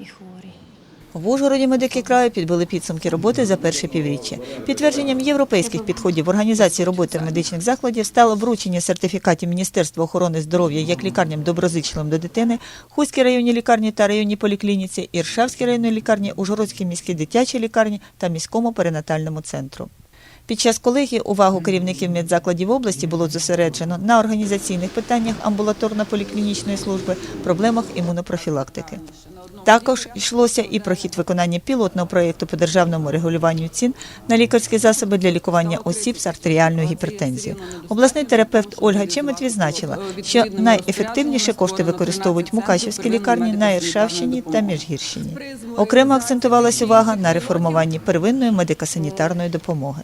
і хворі. В Ужгороді медики краю підбили підсумки роботи за перше півріччя. Підтвердженням європейських підходів організації роботи медичних закладів стало вручення сертифікатів Міністерства охорони здоров'я як лікарням доброзичливим до дитини, Хуській районній лікарні та районній поліклініці, Іршавській районній лікарні, Ужгородській міській дитячій лікарні та міському перинатальному центру. Під час колегії увагу керівників медзакладів області було зосереджено на організаційних питаннях амбулаторно-поліклінічної служби, проблемах імунопрофілактики. Також йшлося і про хід виконання пілотного проєкту по державному регулюванню цін на лікарські засоби для лікування осіб з артеріальною гіпертензією. Обласний терапевт Ольга Чемет відзначила, що найефективніше кошти використовують в Мукачівській лікарні на Іршавщині та Міжгірщині. Окремо акцентувалась увага на реформуванні первинної медико-санітарної допомоги.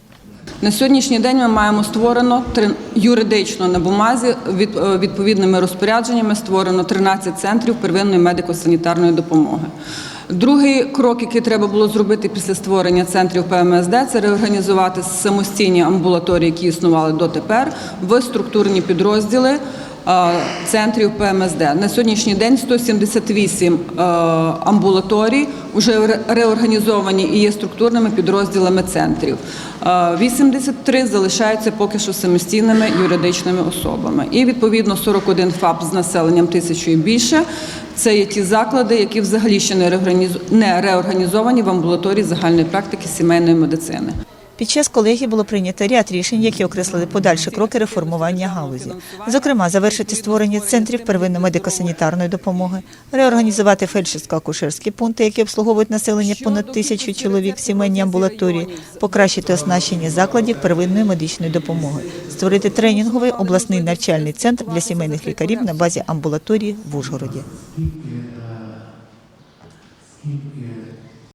На сьогоднішній день ми маємо створено юридично на бумазі е, відповідними розпорядженнями створено 13 центрів первинної медико-санітарної допомоги. Другий крок, який треба було зробити після створення центрів ПМСД, це реорганізувати самостійні амбулаторії, які існували дотепер, в структурні підрозділи центрів ПМСД. На сьогоднішній день 178 е, амбулаторій вже реорганізовані і є структурними підрозділами центрів. Е, 83 залишаються поки що самостійними юридичними особами. І відповідно 41 ФАП з населенням тисячу і більше. Це є ті заклади, які взагалі ще не реорганізовані в амбулаторії загальної практики сімейної медицини. Під час колегії було прийнято ряд рішень, які окреслили подальші кроки реформування галузі. Зокрема, завершити створення центрів первинної медико-санітарної допомоги, реорганізувати фельдшерсько-акушерські пункти, які обслуговують населення понад тисячу чоловік в сімейній амбулаторії, покращити оснащення закладів первинної медичної допомоги, створити тренінговий обласний навчальний центр для сімейних лікарів на базі амбулаторії в Ужгороді.